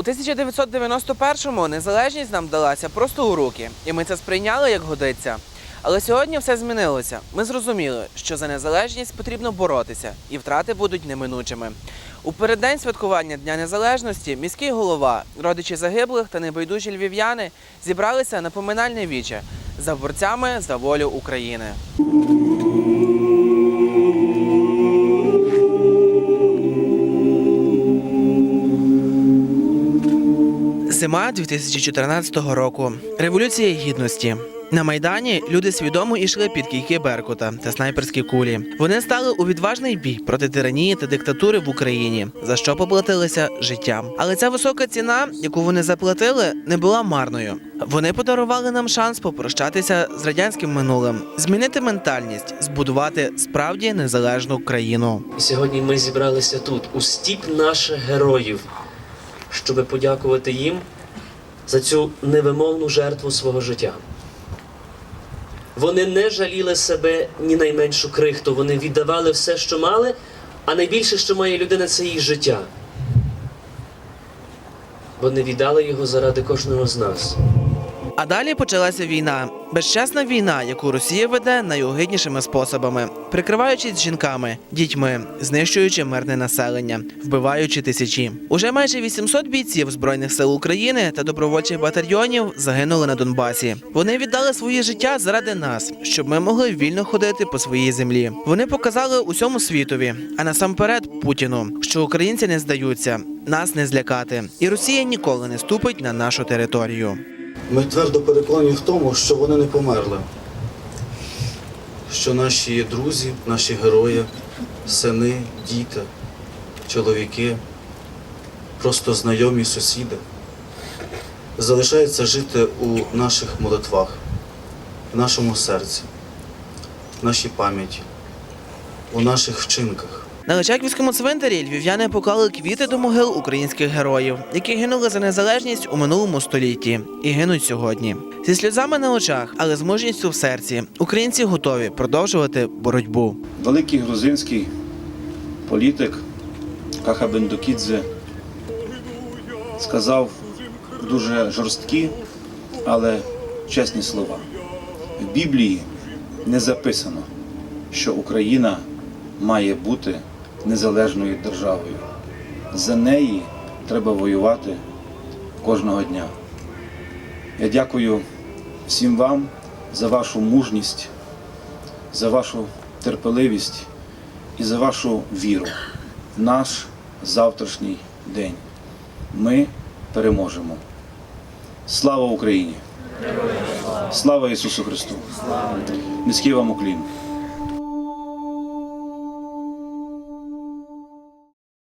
У 1991-му незалежність нам далася просто у руки, і ми це сприйняли як годиться. Але сьогодні все змінилося. Ми зрозуміли, що за незалежність потрібно боротися, і втрати будуть неминучими. У переддень святкування Дня Незалежності міський голова, родичі загиблих та небайдужі львів'яни зібралися на поминальне віче за борцями за волю України. Зима 2014 року. Революція гідності. На майдані люди свідомо йшли під кійки Беркута та снайперські кулі. Вони стали у відважний бій проти тиранії та диктатури в Україні, за що поплатилися життям. Але ця висока ціна, яку вони заплатили, не була марною. Вони подарували нам шанс попрощатися з радянським минулим, змінити ментальність, збудувати справді незалежну країну. Сьогодні ми зібралися тут, у стіп наших героїв, щоб подякувати їм за цю невимовну жертву свого життя. Вони не жаліли себе ні найменшу крихту, вони віддавали все, що мали, а найбільше, що має людина, це її життя. Вони віддали його заради кожного з нас. А далі почалася війна. Безчесна війна, яку Росія веде найогиднішими способами, прикриваючись жінками, дітьми, знищуючи мирне населення, вбиваючи тисячі. Уже майже 800 бійців збройних сил України та добровольчих батальйонів загинули на Донбасі. Вони віддали своє життя заради нас, щоб ми могли вільно ходити по своїй землі. Вони показали усьому світові, а насамперед Путіну, що українці не здаються, нас не злякати, і Росія ніколи не ступить на нашу територію. Ми твердо переконані в тому, що вони не померли. Що наші друзі, наші герої, сини, діти, чоловіки, просто знайомі сусіди, залишаються жити у наших молитвах, в нашому серці, в нашій пам'яті, у наших вчинках. На Личаківському цвинтарі львів'яни поклали квіти до могил українських героїв, які гинули за незалежність у минулому столітті і гинуть сьогодні. Зі сльозами на очах, але з мужністю в серці, українці готові продовжувати боротьбу. Великий грузинський політик Каха Бендукідзе сказав дуже жорсткі, але чесні слова. В Біблії не записано, що Україна має бути незалежною державою. За неї треба воювати кожного дня. Я дякую всім вам за вашу мужність за вашу терпеливість і за вашу віру в наш завтрашній день. Ми переможемо. Слава Україні! Слава Ісусу Христу! Низький вам уклін!